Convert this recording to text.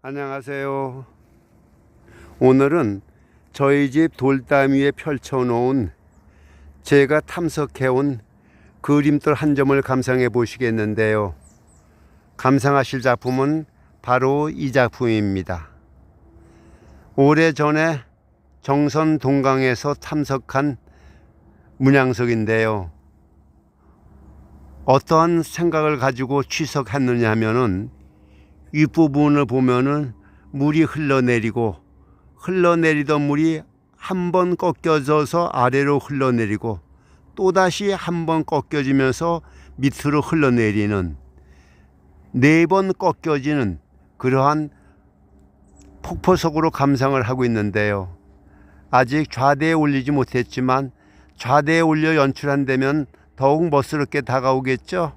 안녕하세요. 오늘은 저희 집 돌담 위에 펼쳐놓은 제가 탐색해온 그림들 한 점을 감상해 보시겠는데요. 감상하실 작품은 바로 이 작품입니다. 오래전에 정선 동강에서 탐색한 문양석인데요. 어떠한 생각을 가지고 취석했느냐 하면은 윗부분을 보면은 물이 흘러내리고 흘러내리던 물이 한 번 꺾여져서 아래로 흘러내리고 또다시 한 번 꺾여지면서 밑으로 흘러내리는 네 번 꺾여지는 그러한 폭포석으로 감상을 하고 있는데요. 아직 좌대에 올리지 못했지만 좌대에 올려 연출한다면 더욱 멋스럽게 다가오겠죠.